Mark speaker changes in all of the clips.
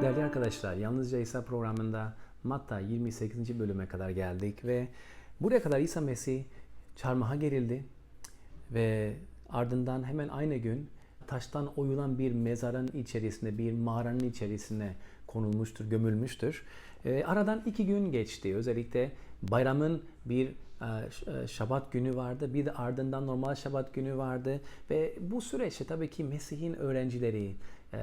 Speaker 1: Değerli arkadaşlar, Yalnızca İsa programında Matta 28. bölüme kadar geldik ve buraya kadar İsa Mesih çarmıha gerildi ve ardından hemen aynı gün taştan oyulan bir mezarın içerisinde, bir mağaranın içerisine konulmuştur, gömülmüştür. E, aradan iki gün geçti. Özellikle bayramın bir e, e, şabat günü vardı. Bir de ardından normal şabat günü vardı. Ve bu süreçte tabii ki Mesih'in öğrencileri, e,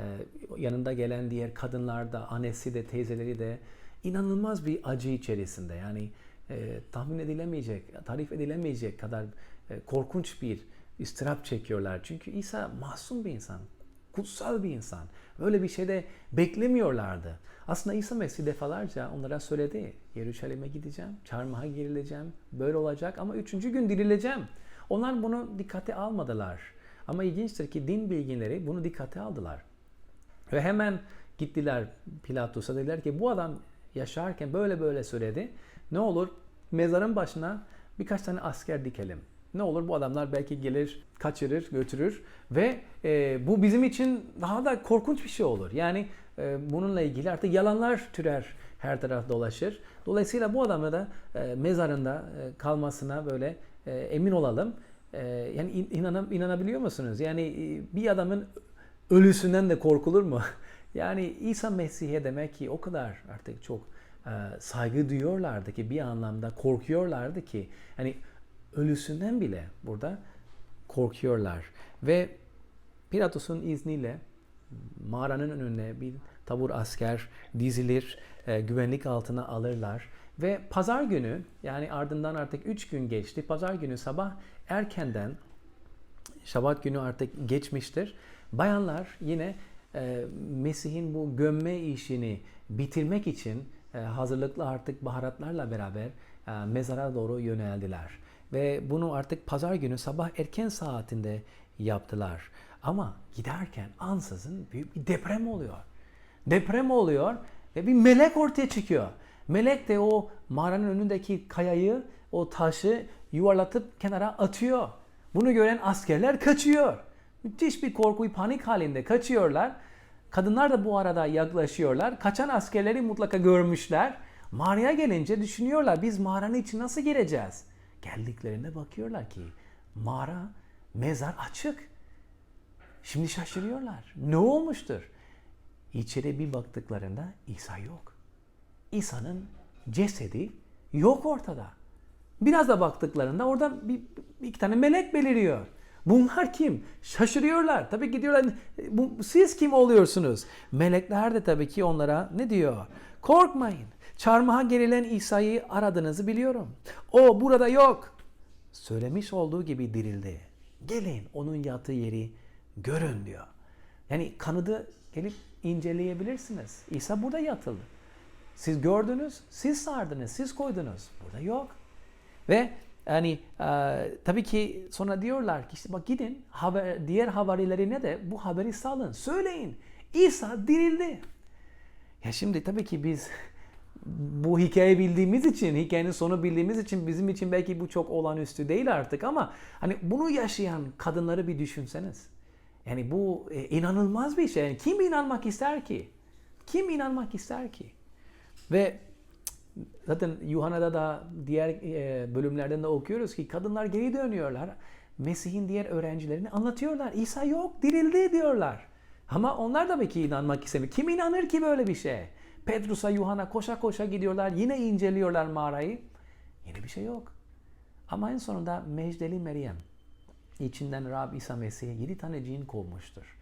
Speaker 1: yanında gelen diğer kadınlar da, annesi de, teyzeleri de inanılmaz bir acı içerisinde. Yani e, tahmin edilemeyecek, tarif edilemeyecek kadar e, korkunç bir istirap çekiyorlar. Çünkü İsa masum bir insan, kutsal bir insan. Böyle bir şey de beklemiyorlardı. Aslında İsa Mesih defalarca onlara söyledi. Yeruşalim'e gideceğim, çarmıha gerileceğim, böyle olacak ama üçüncü gün dirileceğim. Onlar bunu dikkate almadılar. Ama ilginçtir ki din bilginleri bunu dikkate aldılar. Ve hemen gittiler Pilatus'a dediler ki bu adam yaşarken böyle böyle söyledi. Ne olur mezarın başına birkaç tane asker dikelim. Ne olur bu adamlar belki gelir, kaçırır, götürür ve e, bu bizim için daha da korkunç bir şey olur. Yani e, bununla ilgili artık yalanlar türer, her taraf dolaşır. Dolayısıyla bu adamı da e, mezarında e, kalmasına böyle e, emin olalım. E, yani in, inanam- inanabiliyor musunuz? Yani e, bir adamın ölüsünden de korkulur mu? Yani İsa Mesih'e demek ki o kadar artık çok e, saygı duyuyorlardı ki bir anlamda korkuyorlardı ki hani ölüsünden bile burada korkuyorlar. Ve Pilatus'un izniyle mağaranın önüne bir tabur asker dizilir, e, güvenlik altına alırlar ve pazar günü yani ardından artık 3 gün geçti. Pazar günü sabah erkenden Şabat günü artık geçmiştir. Bayanlar yine e, Mesih'in bu gömme işini bitirmek için e, hazırlıklı artık baharatlarla beraber e, mezara doğru yöneldiler. Ve bunu artık pazar günü sabah erken saatinde yaptılar. Ama giderken ansızın büyük bir deprem oluyor. Deprem oluyor ve bir melek ortaya çıkıyor. Melek de o mağaranın önündeki kayayı, o taşı yuvarlatıp kenara atıyor. Bunu gören askerler kaçıyor. Müthiş bir korku, panik halinde kaçıyorlar. Kadınlar da bu arada yaklaşıyorlar. Kaçan askerleri mutlaka görmüşler. Mağaraya gelince düşünüyorlar biz mağaranın için nasıl gireceğiz? Geldiklerinde bakıyorlar ki mağara, mezar açık. Şimdi şaşırıyorlar. Ne olmuştur? İçeri bir baktıklarında İsa yok. İsa'nın cesedi yok ortada. Biraz da baktıklarında orada bir iki tane melek beliriyor. Bunlar kim? Şaşırıyorlar. Tabii ki diyorlar bu, siz kim oluyorsunuz? Melekler de tabii ki onlara ne diyor? Korkmayın. Çarmıha gerilen İsa'yı aradığınızı biliyorum. O burada yok. Söylemiş olduğu gibi dirildi. Gelin onun yattığı yeri görün diyor. Yani kanıdı gelip inceleyebilirsiniz. İsa burada yatıldı. Siz gördünüz, siz sardınız, siz koydunuz. Burada yok. Ve hani e, tabii ki sonra diyorlar ki işte bak gidin haber, diğer havarilerine de bu haberi salın. Söyleyin. İsa dirildi. Ya şimdi tabii ki biz bu hikayeyi bildiğimiz için, hikayenin sonu bildiğimiz için bizim için belki bu çok olağanüstü değil artık ama hani bunu yaşayan kadınları bir düşünseniz. Yani bu e, inanılmaz bir şey. Yani kim inanmak ister ki? Kim inanmak ister ki? Ve zaten Yuhanna'da da diğer e, bölümlerden de okuyoruz ki kadınlar geri dönüyorlar. Mesih'in diğer öğrencilerini anlatıyorlar. İsa yok, dirildi diyorlar. Ama onlar da belki inanmak istemiyor. Kim inanır ki böyle bir şey? Petrus'a, Yuhanna koşa koşa gidiyorlar. Yine inceliyorlar mağarayı. Yine bir şey yok. Ama en sonunda Mecdeli Meryem içinden Rab İsa Mesih'e yedi tane cin kovmuştur.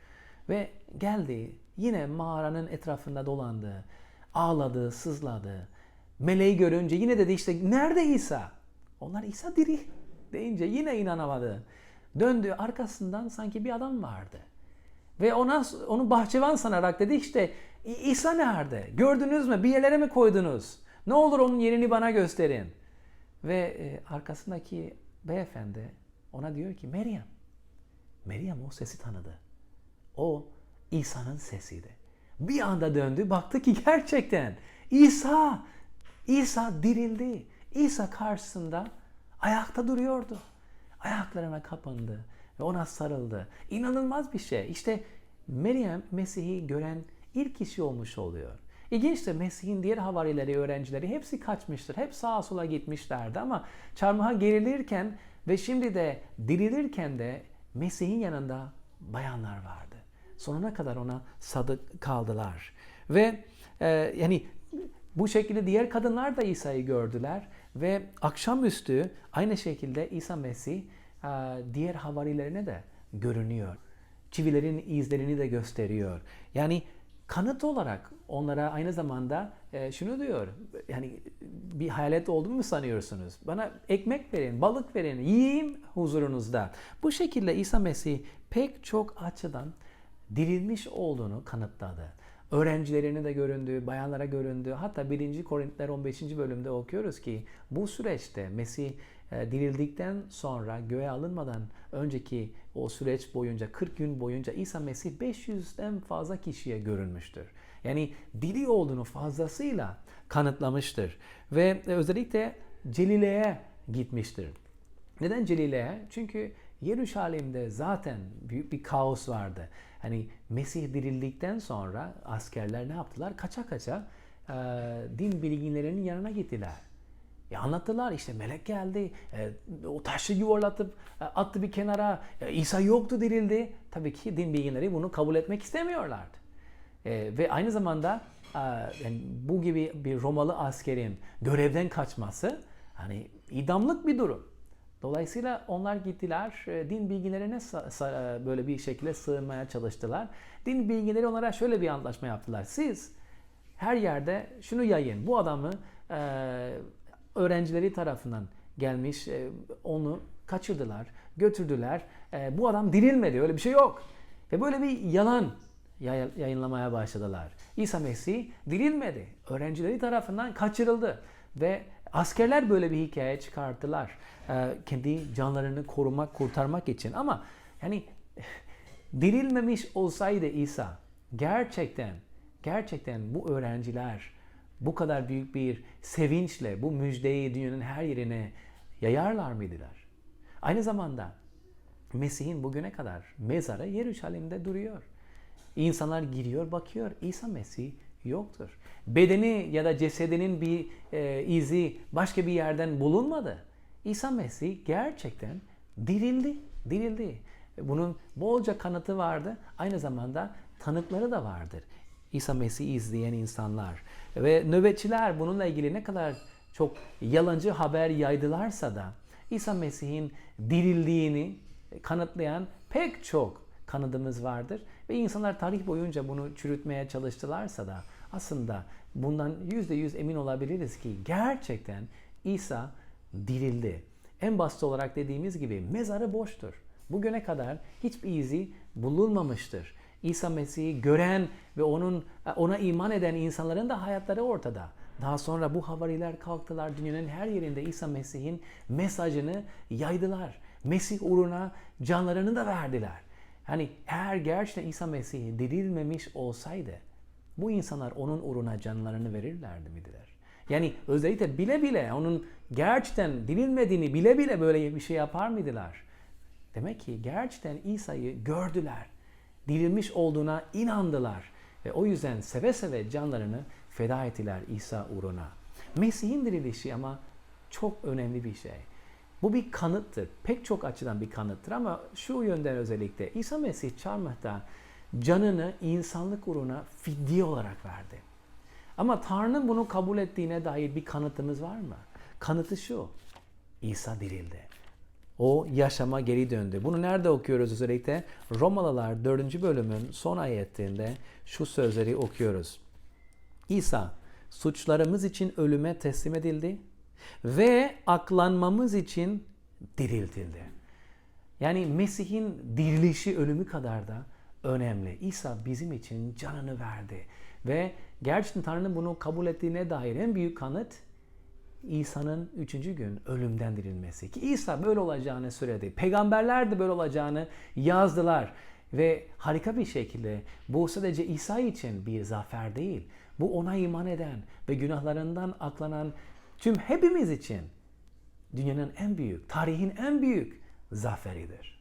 Speaker 1: Ve geldi yine mağaranın etrafında dolandı. Ağladı, sızladı. Meleği görünce yine dedi işte nerede İsa? Onlar İsa diri deyince yine inanamadı. Döndü arkasından sanki bir adam vardı. Ve ona onu bahçıvan sanarak dedi işte "İ- İsa nerede? Gördünüz mü? Bir yerlere mi koydunuz? Ne olur onun yerini bana gösterin. Ve e, arkasındaki beyefendi ona diyor ki Meryem. Meryem o sesi tanıdı. O İsa'nın sesiydi. Bir anda döndü baktı ki gerçekten İsa, İsa dirildi. İsa karşısında ayakta duruyordu. Ayaklarına kapandı ve ona sarıldı. İnanılmaz bir şey. İşte Meryem Mesih'i gören ilk kişi olmuş oluyor. İlginçtir Mesih'in diğer havarileri, öğrencileri hepsi kaçmıştır. Hep sağa sola gitmişlerdi ama çarmıha gerilirken ve şimdi de dirilirken de Mesih'in yanında bayanlar vardı. Sonuna kadar ona sadık kaldılar. Ve e, yani bu şekilde diğer kadınlar da İsa'yı gördüler ve akşamüstü aynı şekilde İsa Mesih diğer havarilerine de görünüyor. Çivilerin izlerini de gösteriyor. Yani kanıt olarak onlara aynı zamanda şunu diyor. Yani bir hayalet olduğumu mu sanıyorsunuz? Bana ekmek verin, balık verin, yiyeyim huzurunuzda. Bu şekilde İsa Mesih pek çok açıdan dirilmiş olduğunu kanıtladı. Öğrencilerine de göründü, bayanlara göründü. Hatta 1. Korintiler 15. bölümde okuyoruz ki bu süreçte Mesih e, dirildikten sonra göğe alınmadan önceki o süreç boyunca 40 gün boyunca İsa Mesih 500'den fazla kişiye görünmüştür. Yani diri olduğunu fazlasıyla kanıtlamıştır. Ve özellikle Celile'ye gitmiştir. Neden Celile'ye? Çünkü Yeruşalim'de zaten büyük bir kaos vardı. Hani Mesih dirildikten sonra askerler ne yaptılar? Kaça kaça e, din bilginlerinin yanına gittiler. Ya anlattılar işte melek geldi, e, o taşı yuvarlatıp e, attı bir kenara, e, İsa yoktu dirildi. Tabii ki din bilginleri bunu kabul etmek istemiyorlardı. E, ve aynı zamanda e, yani bu gibi bir Romalı askerin görevden kaçması hani idamlık bir durum. Dolayısıyla onlar gittiler, e, din bilgilerine e, böyle bir şekilde sığınmaya çalıştılar. Din bilgileri onlara şöyle bir antlaşma yaptılar. Siz her yerde şunu yayın. Bu adamı e, öğrencileri tarafından gelmiş, onu kaçırdılar, götürdüler. Bu adam dirilmedi, öyle bir şey yok. Ve böyle bir yalan yay- yayınlamaya başladılar. İsa Mesih dirilmedi. Öğrencileri tarafından kaçırıldı. Ve askerler böyle bir hikaye çıkarttılar. E, kendi canlarını korumak, kurtarmak için. Ama yani dirilmemiş olsaydı İsa gerçekten gerçekten bu öğrenciler bu kadar büyük bir sevinçle bu müjdeyi dünyanın her yerine yayarlar mıydılar? Aynı zamanda Mesih'in bugüne kadar mezarı Yeruşalim'de duruyor. İnsanlar giriyor, bakıyor. İsa Mesih yoktur. Bedeni ya da cesedinin bir e, izi başka bir yerden bulunmadı. İsa Mesih gerçekten dirildi, dirildi. Bunun bolca kanıtı vardı. Aynı zamanda tanıkları da vardır. İsa Mesih'i izleyen insanlar ve nöbetçiler bununla ilgili ne kadar çok yalancı haber yaydılarsa da İsa Mesih'in dirildiğini kanıtlayan pek çok kanıtımız vardır ve insanlar tarih boyunca bunu çürütmeye çalıştılarsa da aslında bundan yüzde yüz emin olabiliriz ki gerçekten İsa dirildi. En basit olarak dediğimiz gibi mezarı boştur. Bugüne kadar hiçbir izi bulunmamıştır. İsa Mesih'i gören ve onun ona iman eden insanların da hayatları ortada. Daha sonra bu havariler kalktılar dünyanın her yerinde İsa Mesih'in mesajını yaydılar. Mesih uğruna canlarını da verdiler. Hani eğer gerçekten İsa Mesih dirilmemiş olsaydı bu insanlar onun uğruna canlarını verirlerdi midiler? Yani özellikle bile bile onun gerçekten dirilmediğini bile bile böyle bir şey yapar mıydılar? Demek ki gerçekten İsa'yı gördüler. Dirilmiş olduğuna inandılar. Ve o yüzden seve seve canlarını feda ettiler İsa uğruna. Mesih'in dirilişi ama çok önemli bir şey. Bu bir kanıttır. Pek çok açıdan bir kanıttır ama şu yönden özellikle İsa Mesih çarmıhta canını insanlık uğruna fidye olarak verdi. Ama Tanrı'nın bunu kabul ettiğine dair bir kanıtımız var mı? Kanıtı şu. İsa dirildi. O yaşama geri döndü. Bunu nerede okuyoruz özellikle? Romalılar 4. bölümün son ayetinde şu sözleri okuyoruz. İsa suçlarımız için ölüme teslim edildi ve aklanmamız için diriltildi. Yani Mesih'in dirilişi ölümü kadar da önemli. İsa bizim için canını verdi. Ve gerçekten Tanrı'nın bunu kabul ettiğine dair en büyük kanıt İsa'nın üçüncü gün ölümden dirilmesi. Ki İsa böyle olacağını söyledi. Peygamberler de böyle olacağını yazdılar. Ve harika bir şekilde bu sadece İsa için bir zafer değil. Bu ona iman eden ve günahlarından aklanan tüm hepimiz için dünyanın en büyük, tarihin en büyük zaferidir.